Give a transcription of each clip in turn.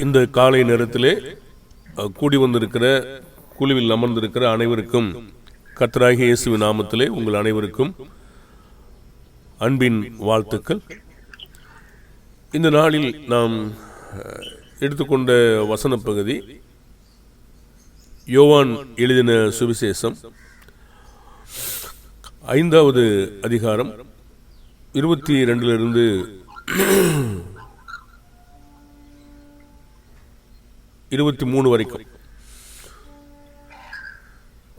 இந்த காலை நேரத்திலே கூடி வந்திருக்கிற குழுவில் அமர்ந்திருக்கிற அனைவருக்கும் கர்த்தராகிய இயேசுவி நாமத்திலே உங்கள் அனைவருக்கும் அன்பின் வாழ்த்துக்கள். இந்த நாளில் நாம் எடுத்துக்கொண்ட வசன பகுதி யோவான் எழுதின சுவிசேஷம் ஐந்தாவது அதிகாரம் இருபத்தி ரெண்டிலிருந்து இருபத்தி மூணு வரைக்கும்.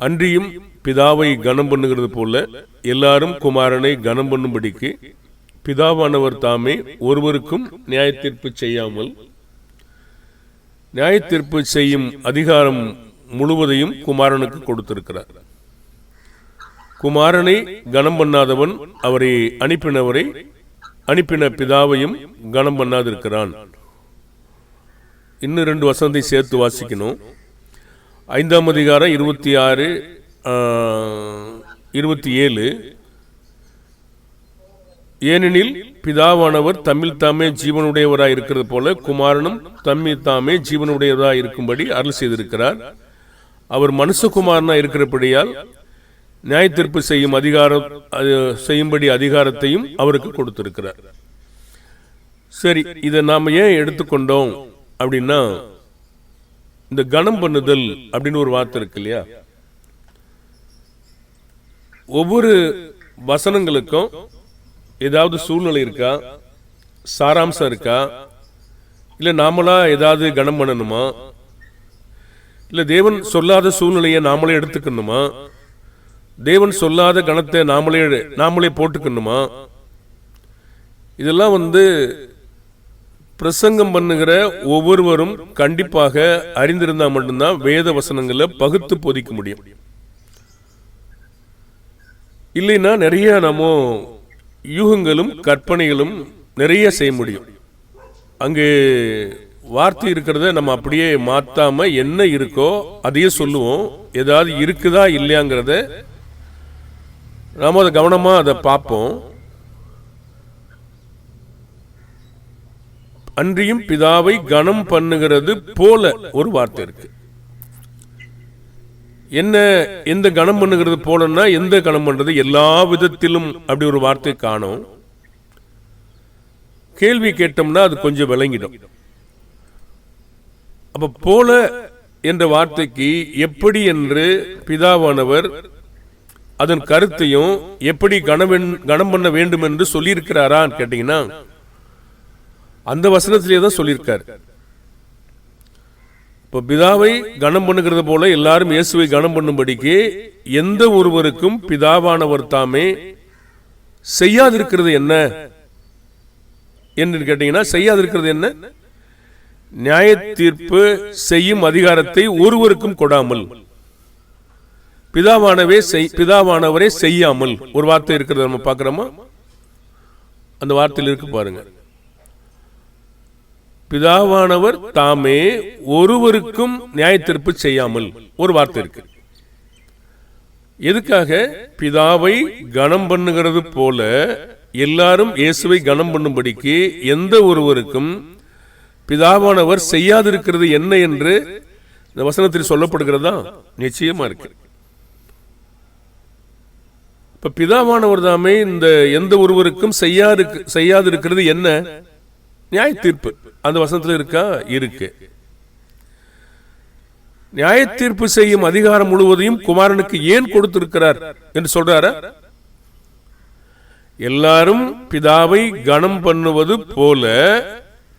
அன்றியும் பிதாவை கனம் பண்ணுகிறது போல எல்லாரும் குமாரனை கனம் பண்ணும்படிக்கு பிதாவானவர் தாமே ஒருவருக்கும் நியாயத்தீர்ப்பு செய்யாமல் நியாயத்தீர்ப்பு செய்யும் அதிகாரம் முழுவதையும் குமாரனுக்கு கொடுத்திருக்கிறார். குமாரனை கனம் பண்ணாதவன் அவரை அனுப்பினவரை அனுப்பின பிதாவையும் கனம் பண்ணாதிருக்கிறான். இன்னும் ரெண்டு வசனத்தை சேர்த்து வாசிக்கணும். ஐந்தாம் அதிகாரம் இருபத்தி ஆறு இருபத்தி ஏழு. ஏனெனில் பிதாவானவர் தம்மில் தாமே ஜீவனுடையவராக இருக்கிறது போல குமாரனும் தம்மில் தாமே ஜீவனுடையவராக இருக்கும்படி அருள் செய்திருக்கிறார். அவர் மனுஷகுமாரனாக இருக்கிறபடியால் நியாயத்தீர்ப்பு செய்யும் அதிகாரம் அது செய்யும்படி அதிகாரத்தையும் அவருக்கு கொடுத்திருக்கிறார். சரி இதை நாம் ஏன் எடுத்துக்கொண்டோம்? அப்படின்னா இந்த கணம் பண்ணுதல் அப்படின்னு ஒரு வார்த்தை இருக்கு இல்லையா? ஒவ்வொரு வசனங்களுக்கும் ஏதாவது சூழ்நிலை இருக்கா? சாராம்சம் இருக்கா? இல்லை நாமளா ஏதாவது கணம் பண்ணணுமா? இல்லை தேவன் சொல்லாத சூழ்நிலையை நாமளே எடுத்துக்கணுமா? தேவன் சொல்லாத கணத்தை நாமளே நாமளே போட்டுக்கணுமா? இதெல்லாம் வந்து பிரசங்கம் பண்ணுகிற ஒவ்வொருவரும் கண்டிப்பாக அறிந்திருந்தா மட்டும்தான் வேத வசனங்களை பகுத்து போதிக்க முடியும். இல்லைன்னா நிறைய நம்ம யூகங்களும் கற்பனைகளும் நிறைய செய்ய முடியும். அங்கு வார்த்தை இருக்கிறத நம்ம அப்படியே மாத்தாம என்ன இருக்கோ அதையே சொல்லுவோம். ஏதாவது இருக்குதா இல்லையாங்கிறத நாம அதை கவனமாக அதை பார்ப்போம். அன்றியும் பிதாவை கனம் பண்ணுகிறது போல ஒரு வார்த்தை இருக்கு. என்ன எந்த கனம் பண்ணுகிறது போலன்னா எந்த கணம் பண்றது? எல்லா விதத்திலும் அப்படி ஒரு வார்த்தை காணும். கேள்வி கேட்டோம்னா அது கொஞ்சம் விளங்கிடும். அப்ப போல என்ற வார்த்தைக்கு எப்படி என்று பிதாவானவர் அதன் கருத்தையும் எப்படி கனவென் கனம் பண்ண வேண்டும் என்று சொல்லியிருக்கிறாரான்னு கேட்டீங்கன்னா அந்த வசனத்திலே தான் சொல்லியிருக்கார். இப்போ பிதாவை கனம் பண்ணுகிறது போல எல்லாரும் இயேசுவை கனம் பண்ணும்படிக்கு எந்த ஒருவருக்கும் பிதாவானவர் தாமே செய்யாதிருக்கிறது என்ன? என்று கேட்டீங்கன்னா செய்யாதிருக்கிறது என்ன? நியாய தீர்ப்பு செய்யும் அதிகாரத்தை ஒருவருக்கும் கொடாமல். பிதாவானவே செய்- பிதாவானவரே செய்யாமல். ஒரு வார்த்தை இருக்கிறத நம்ம பார்க்குறோமா? அந்த வார்த்தையில் இருக்கு பாருங்க. பிதாவானவர் தாமே ஒருவருக்கும் நியாயத்தீர்ப்பு செய்யாமல் ஒரு வார்த்தை இருக்கு. எதுக்காக? பிதாவை கனம் பண்ணுகிறது போல எல்லாரும் இயேசுவை கனம் பண்ணும்படிக்கு எந்த ஒருவருக்கும் பிதாவானவர் செய்யாதிருக்கிறது என்ன என்று இந்த வசனத்தில் சொல்லப்படுகிறதா? நிச்சயமா இருக்கு. இப்ப பிதாவானவர் தாமே இந்த எந்த ஒருவருக்கும் செய்யாது செய்யாதிருக்கிறது என்ன? நியாய தீர்ப்பு அந்த வசனத்தில் இருக்கா? இருக்கு. நியாய தீர்ப்பு செய்யும் அதிகாரம் முழுவதையும் குமாரனுக்கு ஏன் கொடுத்திருக்கிறார் என்று சொல்றாரா? எல்லாரும் பிதாவை கனம் பண்ணுவது போல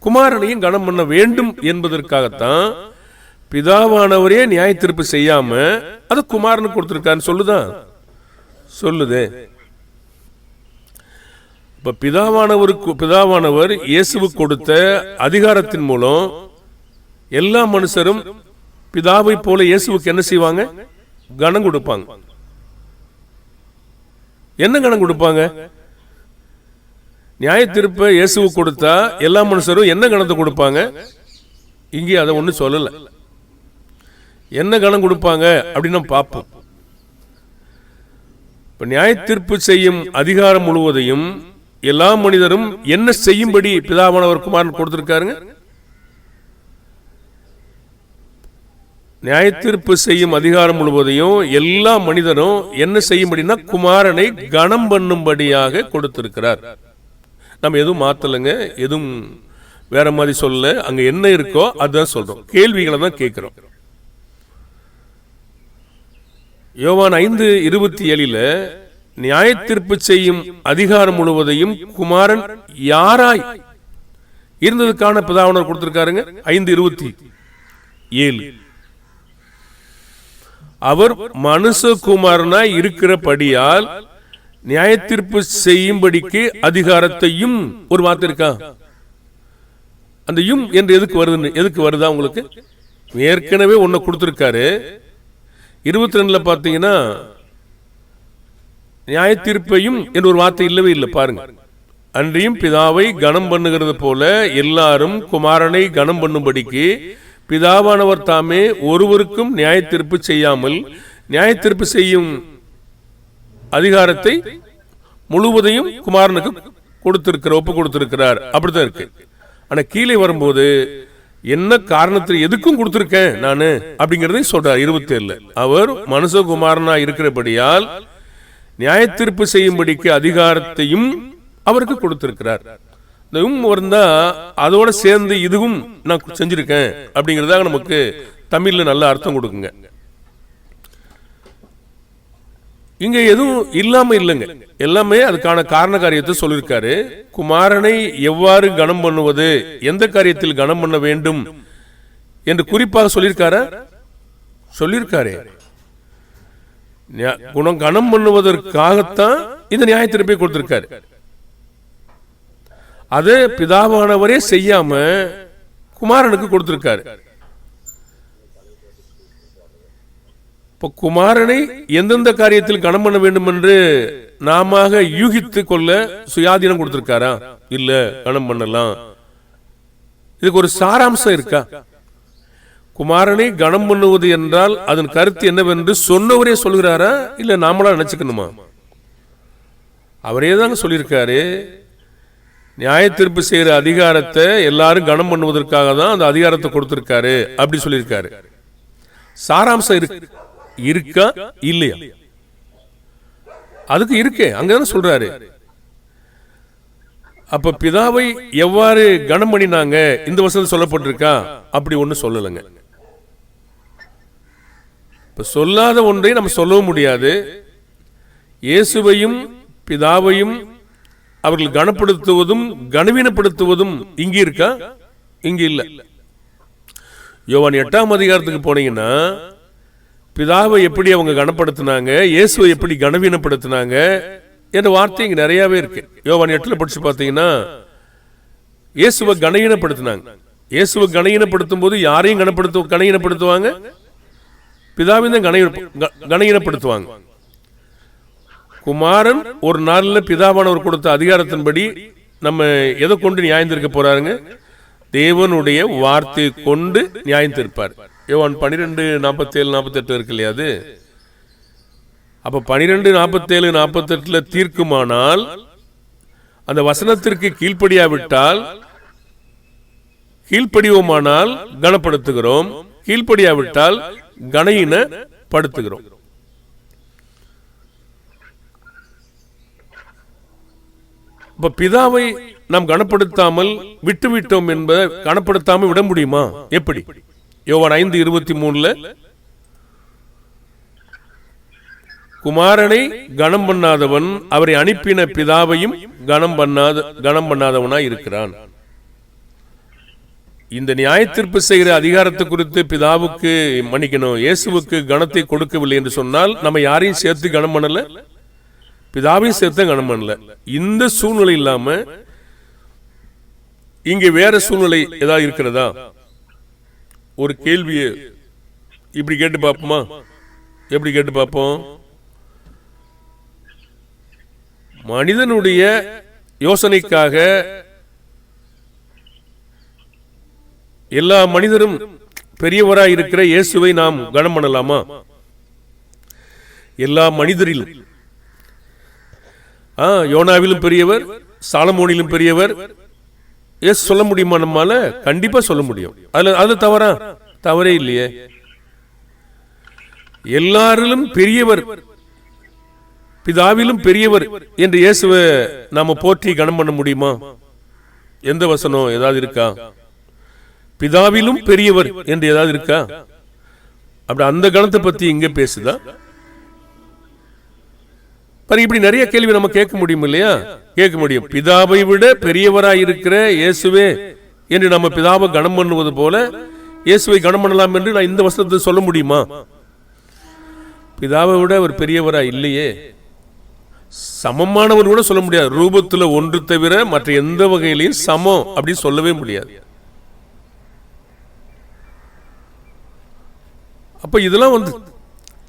குமாரனையும் கனம் பண்ண வேண்டும் என்பதற்காகத்தான் பிதாவானவரே நியாய தீர்ப்பு செய்யாம அது குமாரனுக்கு கொடுத்திருக்காருன்னு சொல்லுதான் சொல்லுதே. இப்ப பிதாவானவருக்கு பிதாவானவர் இயேசுவுக்கு கொடுத்த அதிகாரத்தின் மூலம் எல்லா மனுஷரும் பிதாவை போல இயேசுவுக்கு என்ன செய்வாங்க? கனம் கொடுப்பாங்க. என்ன கணம் கொடுப்பாங்க? நியாய திருப்ப இயேசுவு கொடுத்தா எல்லா மனுஷரும் என்ன கணத்தை கொடுப்பாங்க? இங்கே அதை ஒன்றும் சொல்லல. என்ன கணம் கொடுப்பாங்க அப்படின்னு பார்ப்போம். இப்ப நியாய தீர்ப்பு செய்யும் அதிகாரம் முழுவதையும் எல்லா மனிதரும் என்ன செய்யும்படி பிதாவானவர் குமாரன் கொடுத்திருக்காருங்க? நியாயத்தீர்ப்பு செய்யும் அதிகாரம் முழுவதையும் எல்லா மனிதரும் என்ன செய்யும்படினா குமாரனை கனம் பண்ணும்படியாக கொடுத்திருக்கிறார். நம்ம எதுவும் மாத்தலைங்க எதுவும் வேற மாதிரி சொல்ல அங்க என்ன இருக்கோ அதுதான் சொல்றோம். கேள்விகளை தான் கேட்கிறோம். யோவான் ஐந்து இருபத்தி ஏழில நியாயத்தீர்ப்பு செய்யும் அதிகாரம் முழுவதையும் குமாரன் யாராய்? இருந்ததுக்கான பிதாவனர் கொடுத்திருக்காருங்க. ஐந்து இருபத்தி ஏழு. அவர் மனுஷகுமாரனாய் இருக்கிறபடியால் நியாயத்தீர்ப்பு செய்யும்படிக்கு அதிகாரத்தையும் ஒரு வார்த்தை இருக்கா? அந்த யும் என்று எதுக்கு வருது எதுக்கு வருதா உங்களுக்கு? ஏற்கனவே ஒன்னு கொடுத்துருக்காரு. இருபத்தி ரெண்டுல நியாய நியாயத்தீர்ப்பையும் என்று ஒரு வார்த்தை இல்லவே இல்லை. பாருங்க. அன்றியும் பிதாவை கனம் பண்ணுகிறது போல எல்லாரும் குமாரனை கனம் பண்ணும்படிக்கு பிதாவானவர் தாமே ஒருவருக்கும் நியாயத்தீர்ப்பு செய்யாமல் நியாயத்தீர்ப்பு செய்யும் அதிகாரத்தை முழுவதையும் குமாரனுக்கு கொடுத்திருக்கிற ஒப்பு கொடுத்திருக்கிறார். அப்படித்தான் இருக்கு. ஆனா கீழே வரும்போது என்ன காரணத்தில் எதுக்கும் கொடுத்திருக்கேன் நானு? அப்படிங்கறதையும் சொல்றார் இருபத்தி ஏழுல அவர் மனுஷகுமாரனா இருக்கிறபடியால் நியாயத்தீர்ப்பு செய்யும்படிக்கு அதிகாரத்தையும் அவருக்கு கொடுத்திருக்கிறார். இந்த உம் வந்தா அதோட சேர்ந்து இதுவும் நான் செஞ்சிருக்கேன் அப்படிங்கிறதாக நமக்கு தமிழ்ல நல்ல அர்த்தம் கொடுக்குங்க. இங்க எதுவும் இல்லாம இல்லைங்க. எல்லாமே அதுக்கான காரண காரியத்தை சொல்லியிருக்காரு குமாரனை எவ்வாறு கனம் பண்ணுவது எந்த காரியத்தில் கனம் பண்ண வேண்டும் என்று குறிப்பாக சொல்லியிருக்காரா சொல்லியிருக்காரு குணம் கணம் பண்ணுவதற்காகத்தான் இந்த நியாயத்திருப்பை கொடுத்திருக்காரு. அது பிதாவானவரே செய்யாம குமாரனுக்கு கொடுத்திருக்காரு. இப்போ குமாரனை எந்தெந்த காரியத்தில் கனம் பண்ண வேண்டும் என்று நாம யூகித்து கொள்ள சுயாதீனம் கொடுத்திருக்காரா? இல்ல கணம் பண்ணலாம். இதுக்கு ஒரு சாராம்சம் இருக்கா? குமாரனை கனம் பண்ணுவது என்றால் அதன் கருத்து என்னவென்று சொன்னவரே சொல்கிறாரா? இல்ல நாமளா நினச்சிக்கணுமா? அவரே தாங்க சொல்லியிருக்காரு. நியாய தீர்ப்பு செய்யற அதிகாரத்தை எல்லாரும் கனம் பண்ணுவதற்காக தான் அந்த அதிகாரத்தை கொடுத்துருக்காரு அப்படி சொல்லியிருக்காரு. சாராம்சம் இருக்கு இருக்கா? இல்லையா? அதுக்கு இருக்கே அங்கதான் சொல்றாரு. அப்ப பிதாவை எவ்வாறு கனம் பண்ணினாங்க? இந்த வசதி சொல்லப்பட்டிருக்கா? அப்படி ஒண்ணு சொல்லலைங்க. இப்போ சொல்லாத ஒன்றை நம்ம சொல்லவும் முடியாது. இயேசுவையும் பிதாவையும் அவர்கள் கனப்படுத்துவதும் கனவீனப்படுத்துவதும் இங்க இருக்கா? இங்க இல்ல. யோவான் எட்டாம் அதிகாரத்துக்கு போனீங்கன்னா பிதாவை எப்படி அவங்க கனப்படுத்தினாங்க இயேசுவை எப்படி கனவீனப்படுத்தினாங்க என்ற வார்த்தை இங்க நிறையவே இருக்கு. யோவான் எட்டுல படிச்சு பார்த்தீங்கன்னா இயேசுவை கனவீனப்படுத்தினாங்க. இயேசுவை கனவீனப்படுத்தும் போது யாரையும் கனப்படுத்து கனவீனப்படுத்துவாங்க? பிதாவின் தான் கனவீன குமாரன் ஒரு நாளில் பிதாவானவர் கொடுத்த அதிகாரத்தின்படி நம்ம எதை கொண்டு நியாயம் தீர்க்க போறாருங்க? தேவனுடைய வார்த்தை கொண்டு நியாயம் தீர்ப்பார். யோவான் பனிரெண்டு நாற்பத்தேழு நாற்பத்தெட்டு இருக்கு இல்லையா அது? அப்போ பனிரெண்டு நாற்பத்தேழு நாற்பத்தெட்டில் தீர்க்குமானால் அந்த வசனத்திற்கு கீழ்ப்படியாவிட்டால் கீழ்ப்படிவோமானால் கனப்படுத்துகிறோம். கீழ்ப்படியாவிட்டால் கணையின படுத்துகிறோம். இப்ப பிதாவை நாம் கனப்படுத்தாமல் விட்டுவிட்டோம் என்பதை கனப்படுத்தாமல் விட முடியுமா? எப்படி? யோவான் ஐந்து இருபத்தி மூணுல குமாரனை கனம் பண்ணாதவன் அவரை அனுப்பின பிதாவையும் கனம் பண்ணாத கனம் பண்ணாதவனாய் இருக்கிறான் இந்த நியாயத்திற்பு செய்கிற அதிகாரத்தை குறித்து பிதாவுக்கு மன்னிக்கணும் இயேசுவுக்கு கனத்தை கொடுக்கவில்லை என்று சொன்னால் நம்ம யாரையும் சேர்த்து கனம் பண்ணல? பிதாவையும் சேர்த்து கனம் பண்ணல. இந்த சூழ்நிலை இல்லாம இங்க வேற சூழ்நிலை ஏதாவது இருக்கிறதா? ஒரு கேள்வியை இப்படி கேட்டு பார்ப்போமா? எப்படி கேட்டு பார்ப்போம்? மனிதனுடைய யோசனைக்காக எல்லா மனிதரும் பெரியவராக இருக்கிற இயேசுவை நாம் கனம் பண்ணலாமா எல்லா மனிதரிலும். ஆ யோனாவிலும் பெரியவர் சாலமோனிலும் பெரியவர். ஏசு சொல்ல முடியுமா நம்மால? கண்டிப்பா சொல்ல முடியும். அதுல அது தவறா? தவறே இல்லையே. எல்லாரிலும் பெரியவர் பிதாவிலும் பெரியவர் என்று இயேசுவை நாம போற்றி கனம் பண்ண முடியுமா? எந்த வசனம்? ஏதாவது இருக்கா? பிதாவிலும் பெரியவர் என்று ஏதாவது இருக்கா? அப்படி அந்த கணத்தை பத்தி இங்க பேசுதா? பாருங்க இப்படி நிறைய கேள்வி நம்ம கேட்க முடியும் இல்லையா? கேட்க முடியும். பிதாவை விட பெரியவராய் இருக்கிற இயேசுவே என்று நம்ம பிதாவை கனம் பண்ணுவது போல இயேசுவை கனம் பண்ணலாம் என்று நான் இந்த வசனத்தை சொல்ல முடியுமா? பிதாவை விட அவர் பெரியவரா இல்லையே. சமமானவர் கூட சொல்ல முடியாது. ரூபத்துல ஒன்று தவிர மற்ற எந்த வகையிலையும் சமம் அப்படி சொல்லவே முடியாது. அப்போ இதெல்லாம் வந்து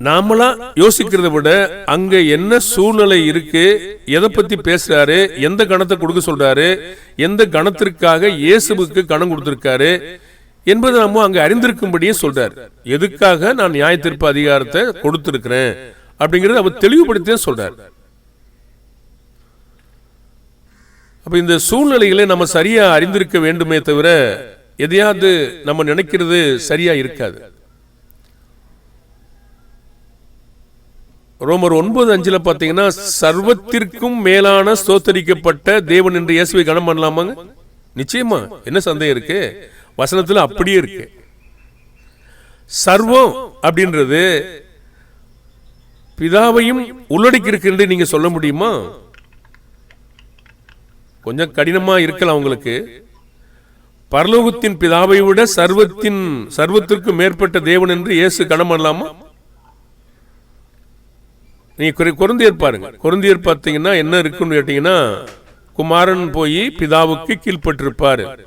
நாமளா யோசிக்கிறத விட அங்க என்ன சூழ்நிலை இருக்கு எதை பத்தி பேசுறாரு எந்த கணத்தை கொடுக்க சொல்றாரு எந்த கணத்திற்காக இயேசுவுக்கு கணம் கொடுத்திருக்காரு என்பதை நம்ம அங்க அறிந்திருக்கும்படியே சொல்றாரு. எதுக்காக நான் நியாய தீர்ப்பு அதிகாரத்தை கொடுத்திருக்கிறேன் அப்படிங்கறத அவர் தெளிவுபடுத்தியே சொல்றாரு. அப்ப இந்த சூழ்நிலைகளை நம்ம சரியா அறிந்திருக்க வேண்டுமே தவிர எதையாவது நம்ம நினைக்கிறது சரியா இருக்காது. ரோமர் ஒன்பது அஞ்சுல பாத்தீங்கன்னா சர்வத்திற்கும் மேலான ஸ்தோத்தரிக்கப்பட்ட தேவன் என்று இயேசுவை கனம் பண்ணலாமாங்க? நிச்சயமா. என்ன சந்தேகம் இருக்கு? வசனத்துல அப்படியே இருக்கு. சர்வம் அப்படின்றது பிதாவையும் உள்ளடக்கி இருக்கு என்று நீங்க சொல்ல முடியுமா? கொஞ்சம் கடினமா இருக்கலாம் உங்களுக்கு. பரலோகத்தின் பிதாவை விட சர்வத்தின் சர்வத்திற்கு மேற்பட்ட தேவன் என்று இயேசு கனம் பண்ணலாமா? நீங்க குறை- கொரிந்தியர் பாருங்க. கொரிந்தியர் பார்த்தீங்கன்னா என்ன இருக்குன்னு கேட்டீங்கன்னா குமாரன் போய் பிதாவுக்கு கீழ்ப்பட்டிருப்பாரு.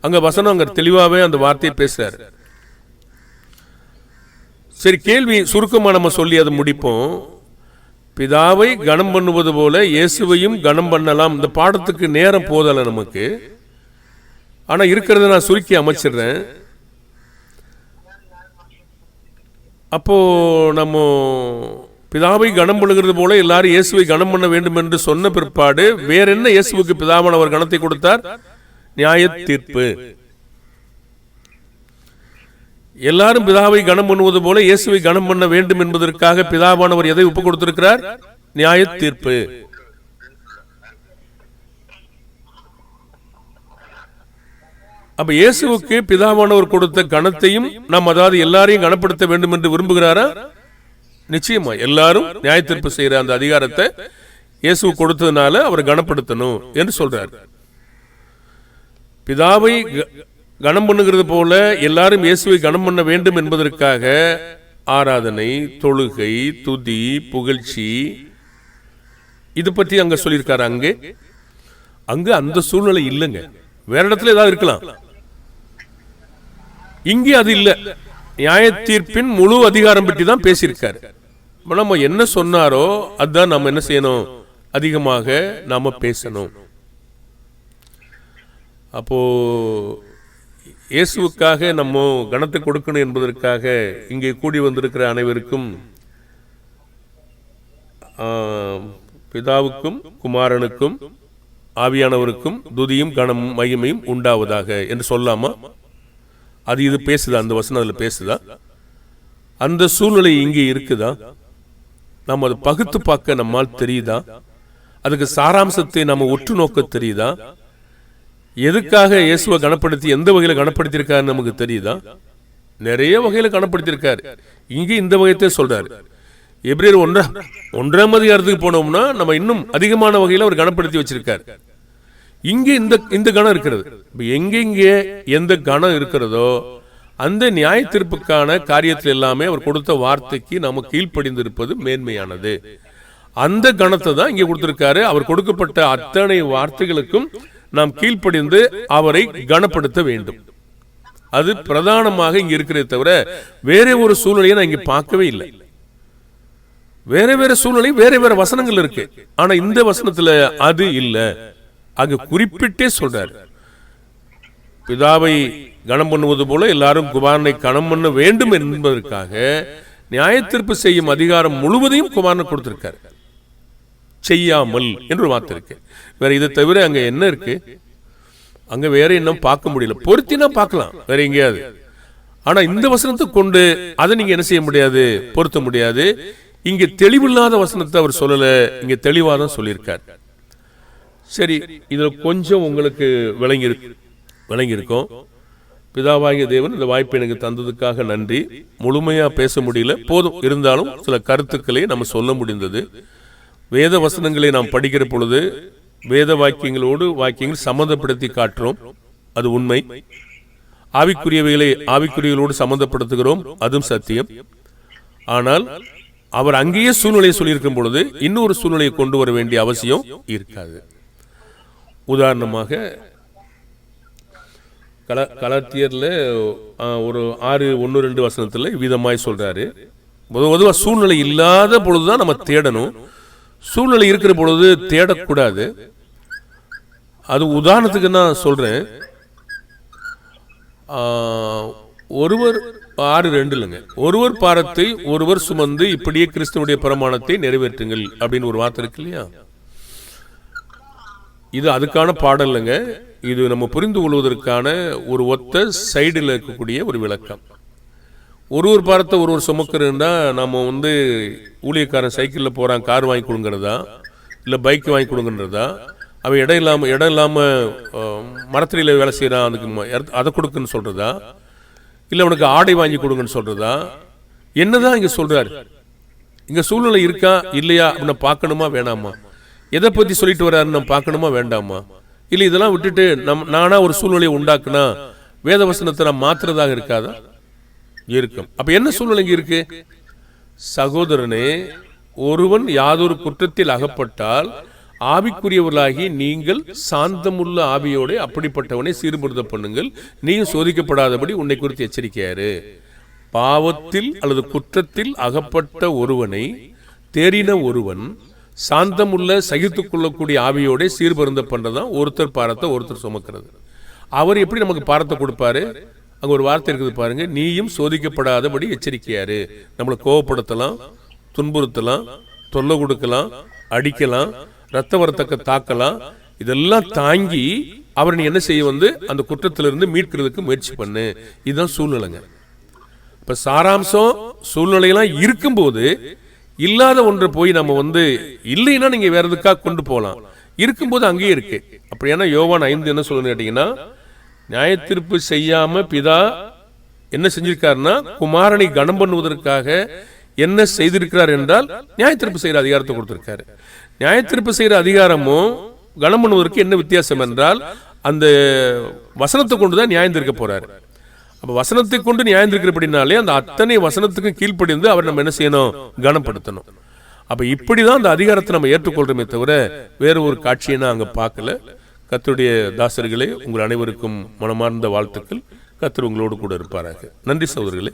அங்க வசனம் அங்க தெளிவாவே அந்த வார்த்தையை பேசுறாரு. சரி கேள்வி சுருக்கமாக நம்ம சொல்லி அதை முடிப்போம். பிதாவை கனம் பண்ணுவது போல இயேசுவையும் கனம் பண்ணலாம். இந்த பாடத்துக்கு நேரம் போதலை நமக்கு. ஆனால் இருக்கிறத நான் சுருக்கி அமைச்சிடுறேன். அப்போது நம்ம பிதாவை கனம் பண்ணுகிறது போல எல்லாரும் இயேசுவை கனம் பண்ண வேண்டும் என்று சொன்ன பிற்பாடு வேற என்ன இயேசுவுக்கு பிதாவானவர் கணத்தை கொடுத்தார்? நியாய தீர்ப்பு எல்லாரும் பிதாவை கனம் பண்ணுவது போல இயேசுவை கனம் பண்ண வேண்டும் என்பதற்காக பிதாவானவர் எதை ஒப்புக் கொடுத்திருக்கிறார்? நியாய தீர்ப்பு அப்ப இயேசுவுக்கு பிதாவானவர் கொடுத்த கணத்தையும் நாம் அதாவது எல்லாரையும் கனப்படுத்த வேண்டும் என்று விரும்புகிறாரா? நிச்சயமா எல்லாரும் நியாய தீர்ப்பு செய்யற அந்த அதிகாரத்தை இயேசு கொடுத்ததுனால அவர் கனப்படுத்தணும் என்று சொல்றார். பிதாவை க- கனம் பண்ணுகிறது போல எல்லாரும் இயேசுவை கனம் பண்ண வேண்டும் என்பதற்காக ஆராதனை தொழுகை துதி புகழ்ச்சி இது பற்றி அங்க சொல்லியிருக்காரு அங்கே. அங்க அந்த சூழ்நிலை இல்லைங்க. வேற இடத்துல ஏதாவது இருக்கலாம். இங்கே அது இல்ல. நியாய தீர்ப்பின் முழு அதிகாரம் பற்றி தான் பேசியிருக்காரு. நம்ம என்ன சொன்னாரோ அதுதான் நம்ம என்ன செய்யணும்? அதிகமாக நாம் பேசணும். அப்போ இயேசுவுக்காக நம்ம கனத்தை கொடுக்கணும் என்பதற்காக இங்கே கூடி வந்திருக்கிற அனைவருக்கும் பிதாவுக்கும் குமாரனுக்கும் ஆவியானவருக்கும் துதியும் கனமும் மகிமையும் உண்டாவதாக. என்று சொல்லாமா? அது இது பேசுதா? அந்த வசனம் அதில் பேசுதா? அந்த சூழ்நிலை இங்கே இருக்குதா? நாம் அதை பகுத்து பார்க்க நம்மால் தெரியுதா? அதுக்கு சாராம்சத்தை நம்ம ஒற்று நோக்க தெரியுதா? எதுக்காக இயேசுவை கனப்படுத்தி எந்த வகையில் கனப்படுத்தியிருக்காருன்னு நமக்கு தெரியுதா? நிறைய வகையில் கனப்படுத்தியிருக்காரு. இங்கே இந்த வகையத்தை சொல்றாரு. எப்படி ஒன்றா ஒன்றாம் அதிகாரத்துக்கு போனோம்னா நம்ம இன்னும் அதிகமான வகையில் அவர் கனப்படுத்தி வச்சிருக்காரு. இங்கே இந்த இந்த கணம் இருக்கிறது. இப்போ எங்கெங்கே எந்த கணம் இருக்கிறதோ அந்த நியாய தீர்ப்புக்கான காரியத்தில் எல்லாமே அவர் கொடுத்த வார்த்தைக்கு நாம கீழ்ப்படிந்திருப்பது மேன்மையானது. அந்த கணத்தை தான் இங்கே கொடுத்திருக்காரு. அவர் கொடுக்கப்பட்ட அத்தனை வார்த்தைகளுக்கும் நாம் கீழ்ப்படிந்து அவரை கனப்படுத்த வேண்டும். அது பிரதானமாக இங்க இருக்கிறதே தவிர வேற ஒரு சூழ்நிலையை நான் இங்க பார்க்கவே இல்லை. வேற வேற சூழ்நிலை வேற வேற வசனங்கள் இருக்கு. ஆனா இந்த வசனத்துல அது இல்ல. அங்க குறிப்பிட்டே சொல்றாரு. பிதாவை கனம் பண்ணுவது போல எல்லாரும் குமாரனை கனம் பண்ண வேண்டும் என்பதற்காக நியாயத்திற்பு செய்யும் அதிகாரம் முழுவதையும் குமாரன் கொடுத்திருக்காரு. செய்யாமல் என்று ஒரு வார்த்தை இருக்கு. வேற இதை தவிர அங்க என்ன இருக்கு? அங்க வேற இன்னும் பார்க்க முடியல. பொருத்தினா பார்க்கலாம். வேற எங்கேயாவது. ஆனா இந்த வசனத்தை கொண்டு அதை நீங்க என்ன செய்ய முடியாது? பொருத்த முடியாது. இங்க தெளிவில்லாத வசனத்தை அவர் சொல்லல. இங்க தெளிவாதான் சொல்லியிருக்கார். சரி இதுல கொஞ்சம் உங்களுக்கு விளங்கி வழங்கியிருக்கோம் பிதாவாகிய தேவன் இந்த வாய்ப்பை எனக்கு தந்ததுக்காக நன்றி. முழுமையாக பேச முடியல. போதும். இருந்தாலும் சில கருத்துக்களை நம்ம சொல்ல முடிந்தது. வேத வசனங்களை நாம் படிக்கிற பொழுது வேத வாக்கியங்களோடு வாக்கியங்கள் சம்மந்தப்படுத்தி காட்டுறோம். அது உண்மை. ஆவிக்குரியவைகளை ஆவிக்குரியவர்களோடு சம்மந்தப்படுத்துகிறோம் அதுவும் சத்தியம். ஆனால் அவர் அங்கேயே சூழ்நிலையை சொல்லியிருக்கும் பொழுது இன்னொரு சூழ்நிலையை கொண்டு வர வேண்டிய அவசியம் இருக்காது. உதாரணமாக கல கலாத்தியரில் ஒரு ஆறு ஒன்று ரெண்டு வசனத்தில் விதமாய் சொல்றாரு. பொதுவாக சூழ்நிலை இல்லாத பொழுதுதான் நம்ம தேடணும். சூழ்நிலை இருக்கிற பொழுது தேடக்கூடாது. அது உதாரணத்துக்கு நான் சொல்கிறேன் ஒருவர் ஆறு ரெண்டு இல்லைங்க ஒருவர் பாரத்தை ஒருவர் சுமந்து இப்படியே கிறிஸ்துவனுடைய பிரமாணத்தை நிறைவேற்றுங்கள் அப்படின்னு ஒரு வார்த்தை இருக்கு இல்லையா? இது அதுக்கான பாடல் இல்லைங்க இது நம்ம புரிந்து கொள்வதற்கான ஒரு ஒத்த சைடில் இருக்கக்கூடிய ஒரு விளக்கம். ஒரு ஒரு பாரத்தை ஒரு ஒரு சுமக்கிறதுனா நம்ம வந்து ஊழியக்காரன் சைக்கிளில் போகிறான் கார் வாங்கி கொடுங்கிறதா? இல்லை பைக் வாங்கி கொடுங்கன்றதா அவன் இடம் இல்லாமல் இடம் இல்லாமல் மரத்தடியில் வேலை செய்கிறான் அதுக்கு அதை கொடுக்குன்னு சொல்கிறதா இல்லை அவனுக்கு ஆடை வாங்கி கொடுங்கன்னு சொல்கிறதா என்னதான் இங்கே சொல்கிறாரு இங்கே சூழ்நிலை இருக்கா? இல்லையா? அப்படின்னு பார்க்கணுமா வேணாமா? எதை பற்றி சொல்லிட்டு வர்றாருன்னு நம்ம பார்க்கணுமா வேண்டாமா? இல்லை இதெல்லாம் விட்டுட்டு நம் நானா ஒரு சூழ்நிலையை உண்டாக்குனா வேத வசனத்தை நான் மாத்துறதாக இருக்காதா? இருக்கும். அப்போ என்ன சூழ்நிலை இங்கே இருக்கு? சகோதரனே ஒருவன் யாதொரு குற்றத்தில் அகப்பட்டால் ஆவிக்குரியவர்களாகி நீங்கள் சாந்தமுள்ள ஆவியோட அப்படிப்பட்டவனை சீர்படுத்த பண்ணுங்கள். நீயும் சோதிக்கப்படாதபடி உன்னை குறித்து எச்சரிக்கையாரு பாவத்தில் அல்லது குற்றத்தில் அகப்பட்ட ஒருவனை தேறின ஒருவன் சாந்தம் உள்ள சகித்து கொள்ளக்கூடிய ஆவியோட சீர்பருந்த பண்ணுறதான் ஒருத்தர் பாரத்தை ஒருத்தர் சுமக்கிறது. அவர் எப்படி நமக்கு பாரத்தை கொடுப்பாரு? அங்கே ஒரு வார்த்தை இருக்குது பாருங்க நீயும் சோதிக்கப்படாதபடி எச்சரிக்கையாரு. நம்மளை கோவப்படுத்தலாம் துன்புறுத்தலாம் தொல்லை கொடுக்கலாம் அடிக்கலாம் ரத்த வரத்தக்க தாக்கலாம் இதெல்லாம் தாங்கி அவர் நீ என்ன செய்ய வந்து அந்த குற்றத்திலிருந்து மீட்கிறதுக்கு முயற்சி பண்ணு. இதுதான் சூழ்நிலைங்க. இப்போ சாராம்சம் சூழ்நிலையெல்லாம் இருக்கும்போது இல்லாத ஒன்றை போய் நம்ம வந்து இல்லைன்னா நீங்கள் வேற எதுக்காக கொண்டு போகலாம். இருக்கும்போது அங்கேயே இருக்கு. அப்படியானா யோவான் ஐந்து என்ன சொல்லுன்னு கேட்டிங்கன்னா நியாயத்திருப்பு செய்யாம பிதா என்ன செஞ்சிருக்காருன்னா குமாரனை கனம் பண்ணுவதற்காக என்ன செய்திருக்கிறார் என்றால் நியாயத்திருப்பு செய்கிற அதிகாரத்தை கொடுத்திருக்காரு. நியாயத்திருப்பு செய்கிற அதிகாரமும் கனம் பண்ணுவதற்கு என்ன வித்தியாசம் என்றால் அந்த வசனத்தை கொண்டு தான் நியாயம் தீர்க்க போறாரு. அப்ப வசனத்தை கொண்டு நியாயந்திருக்கிறபடினாலே அந்த அத்தனை வசனத்துக்கும் கீழ்ப்படிந்து அவர் நம்ம என்ன செய்யணும்? கனப்படுத்தணும். அப்ப இப்படிதான் அந்த அதிகாரத்தை நம்ம ஏற்றுக்கொள்கிறோமே தவிர வேற ஒரு காட்சியை நான் அங்க பார்க்கல. கத்தருடைய தாசர்களே உங்கள் அனைவருக்கும் மனமார்ந்த வாழ்த்துக்கள். கத்தர் உங்களோடு கூட இருப்பாராக. நன்றி சகோதரர்களே.